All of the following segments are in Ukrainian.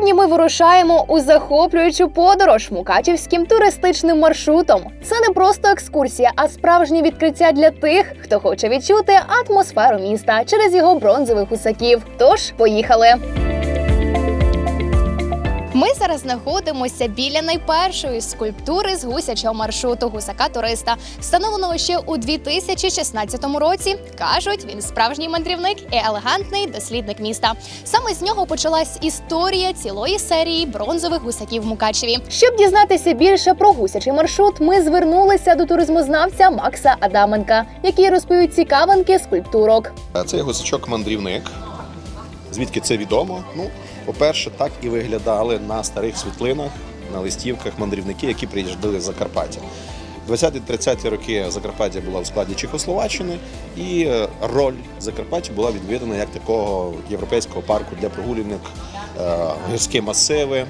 Сьогодні ми вирушаємо у захоплюючу подорож мукачівським туристичним маршрутом. Це не просто екскурсія, а справжнє відкриття для тих, хто хоче відчути атмосферу міста через його бронзових гусаків. Тож поїхали. Ми зараз знаходимося біля найпершої скульптури з гусячого маршруту гусака туриста, встановленого ще у 2016 році. кажуть, він справжній мандрівник і елегантний дослідник міста. Саме з нього почалась історія цілої серії бронзових гусаків в Мукачеві. Щоб дізнатися більше про гусячий маршрут, ми звернулися до туризмознавця Макса Адаменка, який розповів цікавинки скульптурок. Це гусачок-мандрівник. Звідки це відомо? Ну, по-перше, так і виглядали на старих світлинах, на листівках мандрівники, які приїжджали з Закарпаття. 20-30-ті роки Закарпаття була в складі Чехословаччини, і е, роль Закарпаття була відведена як такого європейського парку для прогулянок, е, гірські масиви,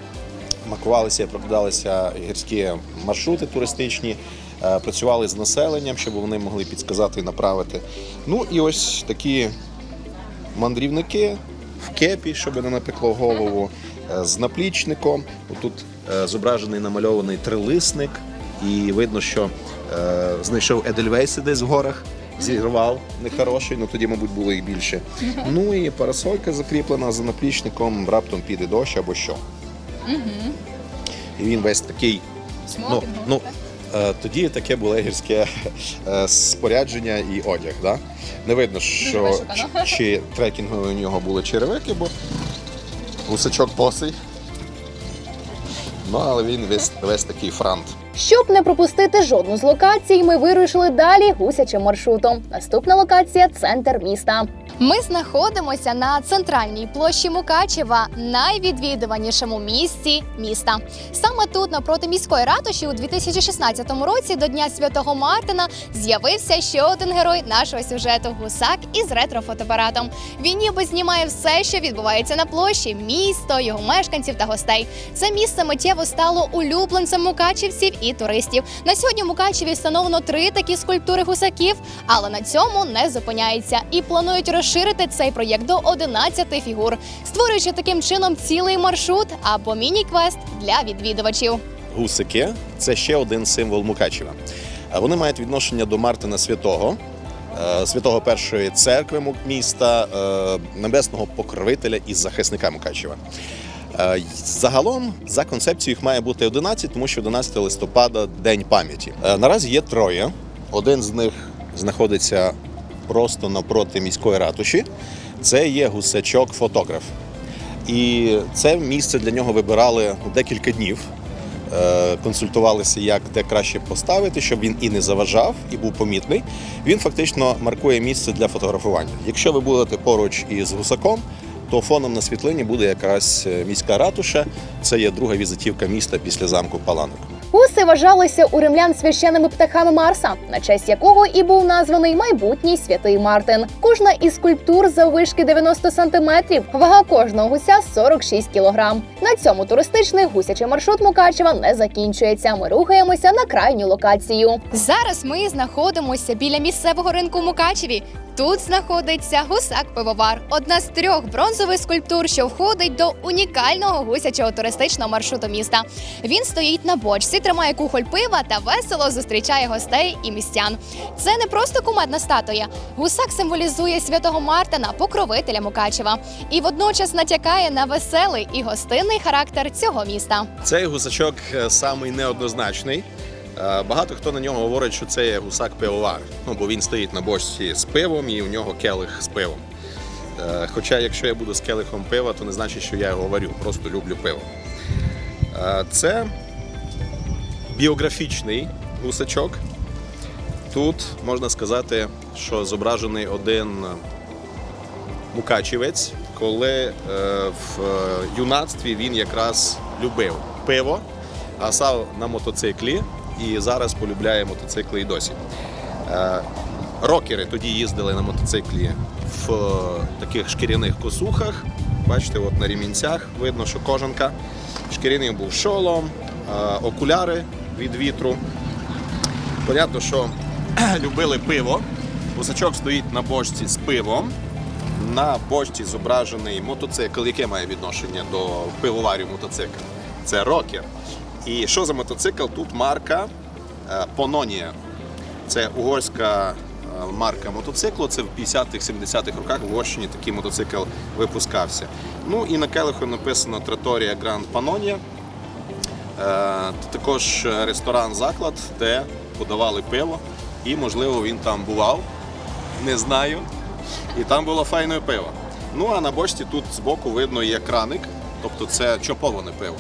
маркувалися і прокладалися гірські маршрути туристичні, е, працювали з населенням, щоб вони могли підсказати і направити. Ну і ось такі мандрівники в кепі, щоб не напекло голову, е, з наплічником. Тут зображений намальований трилисник, і видно, що е, знайшов Едельвейси десь в горах. Зірвав нехороший, ну тоді, мабуть, було і більше. Ну і парасолька закріплена за наплічником, раптом піде дощ або що. І він весь такий. Ну, ну, е, тоді таке було гірське е, спорядження і одяг. Да? Не видно, що чи трекінгові у нього були черевики, бо гусачок босий. Ну, але він весь, весь такий франт. Щоб не пропустити жодну з локацій, ми вирушили далі гусячим маршрутом. Наступна локація центр міста. Ми знаходимося на центральній площі Мукачева, найвідвідуванішому місці міста. Саме тут, напроти міської ратуші, у 2016 році до Дня Святого Мартина з'явився ще один герой нашого сюжету гусак із ретро-фотоапаратом. Він ніби знімає все, що відбувається на площі, місто, його мешканців та гостей. Це місце миттєво стало улюбленцем мукачівців і туристів. На сьогодні в Мукачеві встановлено три такі скульптури гусаків, але на цьому не зупиняється і планують розширити цей проєкт до 11 фігур, створюючи таким чином цілий маршрут або міні-квест для відвідувачів. Гусики це ще один символ Мукачева. Вони мають відношення до Мартина Святого, е, святого першої церкви міста, е, небесного покровителя і захисника Мукачева. Е, Загалом за концепцією їх має бути 11, тому що 11 листопада День пам'яті. Е, Наразі є троє. Один з них знаходиться просто напроти міської ратуші. Це є гусачок-фотограф. І це місце для нього вибирали декілька днів. Е, Консультувалися, як де краще поставити, щоб він і не заважав, і був помітний. Він фактично маркує місце для фотографування. Якщо ви будете поруч із гусаком, то фоном на світлині буде якраз е, міська ратуша. Це є друга візитівка міста після замку Паланок. Гуси вважалися у римлян священними птахами Марса, на честь якого і був названий майбутній святий Мартин. Кожна із скульптур заввишки 90 сантиметрів, вага кожного гуся 46 кілограм. На цьому туристичний гусячий маршрут Мукачева не закінчується. Ми рухаємося на крайню локацію. Зараз ми знаходимося біля місцевого ринку Мукачеві. Тут знаходиться гусак-пивовар, одна з трьох бронзових скульптур, що входить до унікального гусячого туристичного маршруту міста. Він стоїть на бочці, тримає кухоль пива та весело зустрічає гостей і містян. Це не просто кумедна статуя. Гусак символізує святого Мартина, покровителя Мукачева, і водночас натякає на веселий і гостинний характер цього міста. Цей гусачок е, самий неоднозначний. Е, Багато хто на нього говорить, що це є гусак пивовар. Ну, бо він стоїть на бочці з пивом і у нього келих з пивом. Е, Хоча, якщо я буду з келихом пива, то не значить, що я його варю, просто люблю пиво. Е, Це біографічний гусачок. Тут можна сказати, що зображений один мукачівець, коли в юнацтві він якраз любив пиво, а сам на мотоциклі і зараз полюбляє мотоцикли і досі. Е, Рокери тоді їздили на мотоциклі в е, таких шкіряних косухах. Бачите, от на ремінцях видно, що кожанка. Шкіряний був шолом, е, окуляри від вітру. Понятно, що любили пиво. Гусачок стоїть на бочці з пивом. На бочці зображений мотоцикл, яке має відношення до пивоварів мотоцикл. Це рокер. І що за мотоцикл? Тут марка е, Пононія. Це угорська е, марка мотоциклу. Це в 50-х, 70-х роках в Угорщині такий мотоцикл випускався. Ну і на келиху написано Траторія Гранд Панонія. Е, Також ресторан-заклад, де подавали пиво. І, можливо, він там бував. Не знаю. І там було файне пиво. Ну а на бочці тут збоку видно є краник, тобто це чоповане пиво.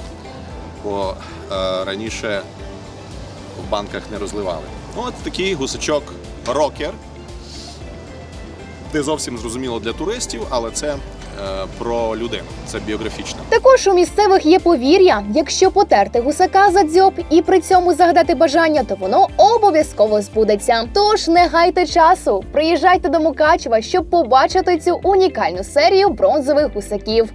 Бо е, раніше в банках не розливали. Ну, От такий гусачок рокер. Не зовсім зрозуміло для туристів, але це е, про людину. Це біографічно. Також у місцевих є повір'я: якщо потерти гусака за дзьоб і при цьому загадати бажання, то воно обов'язково збудеться. Тож не гайте часу, приїжджайте до Мукачева, щоб побачити цю унікальну серію бронзових гусаків.